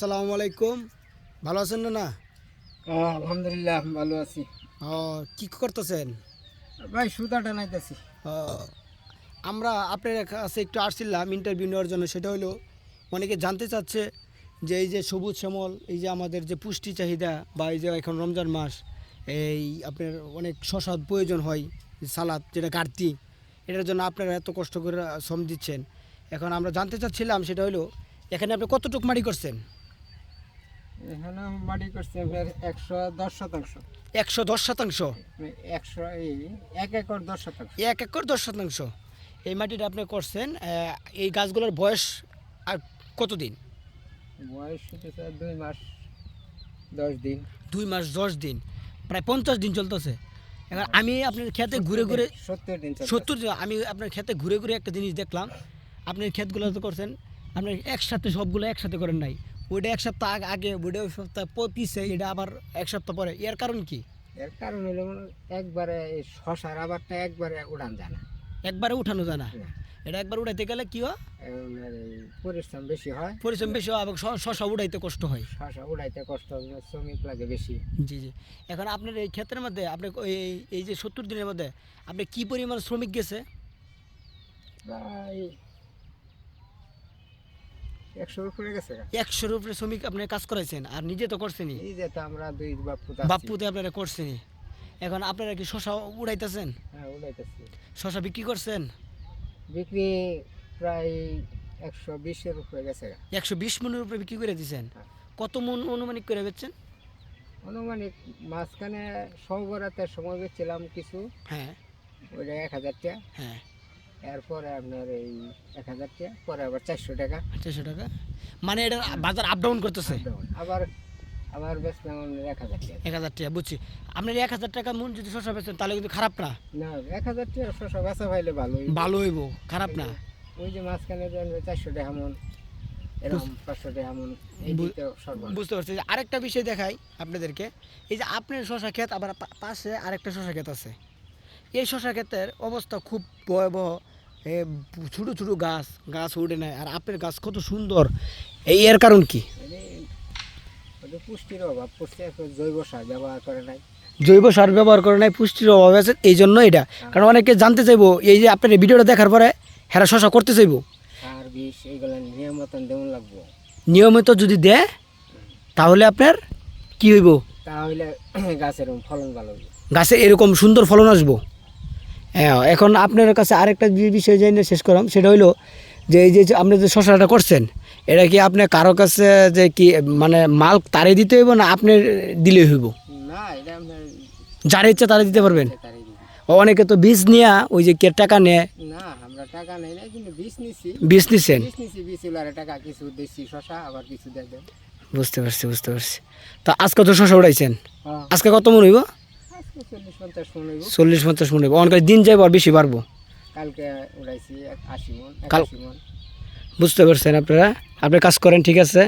আসসালামু আলাইকুম। ভালো আছেন না না হ্যাঁ, আলহামদুলিল্লাহ ভালো আছি। ও, কি করতেছেন? ভাই সুতাটা নাইতেছি। ও, আমরা আপনার কাছে একটু আসছিলাম ইন্টারভিউ নেওয়ার জন্য সেটা হলো অনেকে জানতে চাচ্ছে যে এই যে সবুজ শ্যামল এই যে আমাদের যে পুষ্টি চাহিদা বা এই যে এখন রমজান মাস এই আপনার অনেক শশার প্রয়োজন হয় সালাদ যেটা ঘাটতি এটার জন্য আপনারা এত কষ্ট করে শ্রম দিচ্ছেন। এখন আমরা জানতে চাচ্ছিলাম সেটা হলো এখানে আপনি কতটুক মাটি করছেন? এখানে মাটি করছে আপনার একশো দশ শতাংশ। একশো দশ শতাংশ? একশো এই এক একর দশ শতাংশ। এক একর দশ শতাংশ। এই মাটিটা আপনি করছেন এই গাছগুলোর বয়স আর কতদিন? বয়স দুই মাস দশ দিন। দুই মাস দশ দিন। প্রায় পঞ্চাশ দিন চলতেছে। এবার আমি আপনার ক্ষেতে ঘুরে ঘুরে সত্তর দিন সত্তর দিন আমি আপনার ক্ষেতে ঘুরে ঘুরে একটা জিনিস দেখলাম। আপনি ক্ষেতগুলো তো করছেন আপনি একসাথে সবগুলো একসাথে করেন নাই। ওইটা এক সপ্তাহ আগ- আগে ওইটা এক সপ্তাহ পিছে এটা আবার এক সপ্তাহ পরে। এর কারণ কি? এর কারণ হলো একবারে এই শশার আবারটা একবারে উড়ান যায় না। একবারে উঠানো যায় না? না। এটা একবার উঠাইতে গেলে কি হয়? পরিশ্রম বেশি হয়। পরিশ্রম বেশি হয় এবং শশা উঠাইতে কষ্ট হয়। শশা উড়াইতে কষ্ট শ্রমিক লাগে বেশি। জি জি। এখন আপনার এই ক্ষেত্রের মধ্যে আপনি এই এই যে সত্তর দিনের মধ্যে আপনি কি পরিমাণ শ্রমিক গেছে? প্রায় একশোর উপরে গেছে একশোর উপরে শ্রমিক আপনি কাজ করাইছেন আর নিজে তো করছেনই? যে তো আমরা দুই বাপু বাপুতে আপনারা করছেনই। এখন আপনারা কি শশা উড়াইতেছেন? হ্যাঁ উড়াইতেছি। শশা বিক্রি করছেন? বিক্রি প্রায় একশো বিশের উপরে গেছে একশো বিশ মনের উপরে বিক্রি করে দিয়েছেন হ্যাঁ। কত মন অনুমানিক করে বেচছেন? অনুমানিক মাঝখানে সবরাতের সময় বেচছিলাম কিছু। হ্যাঁ। ওইটা এক হাজার টাকা। হ্যাঁ। এরপরে আপনার এই এক হাজার টাকা পরে আবার চারশো টাকা। চারশো টাকা? মানে এটা বাজার আপ ডাউন করতেছে? আবার আবার বেচলাম এক হাজার টাকা। এক হাজার টাকা বুঝছি। আপনার এক হাজার টাকা মন যদি শশা বেচেন তাহলে কিন্তু খারাপ না? না এক হাজার টাকা শশা বেচা পাইলে ভালোই ভালো হইব খারাপ না? ওই যে মাঝখানে চারশো টাকা মন বুঝতে পারছি। যে আরেকটা বিষয় দেখাই আপনাদেরকে। এই যে আপনার শশা ক্ষেত আবার পাশে আরেকটা শশা ক্ষেত আছে। এই শশা ক্ষেতের অবস্থা খুব ভয়াবহ। ছোটো ছোটো গাছ গাছ উঠে নেয়। আর আপনার গাছ কত সুন্দর। এই এর কারণ কি? পুষ্টির অভাব পুষ্টি জৈব সার ব্যবহার করে নাই। জৈব সার ব্যবহার করে নাই পুষ্টির অভাব আছে এই জন্য এটা। কারণ অনেকে জানতে চাইব এই যে আপনার ভিডিওটা দেখার পরে হেরা শশা করতে চাইব। সার বিষ এইগুলো নিয়ম মতন লাগবো। নিয়মিত যদি দেয় তাহলে আপনার কি হইব? তাহলে গাছের ফলন ভালো গাছে এরকম সুন্দর ফলন আসব। হ্যাঁ এখন আপনার কাছে আরেকটা বিষয় জেনে শেষ করলাম সেটা হলো যে এই যে আপনি যে শশাটা করছেন এটা কি আপনি কারও কাছে যে কি মানে মাল তারে দিতে হইব না আপনি দিলে হইব? যার ইচ্ছা তারে দিতে পারবেন? ও অনেকে তো বীজ নিয়ে ওই যে কে টাকা নেয়। বীজ নিছেন? দেন। বুঝতে পারছি বুঝতে পারছি। তা আজকে তো শশা উঠাইছেন হ্যাঁ। আজকে কত মন হইব? চল্লিশ পঞ্চাশ মন অনেক দিন যাইব আর বেশি পারব কালকে উড়াইছি আশি মন কাল- মন। বুঝতে পারছেন আপনারা? আপনি কাজ করেন ঠিক আছে?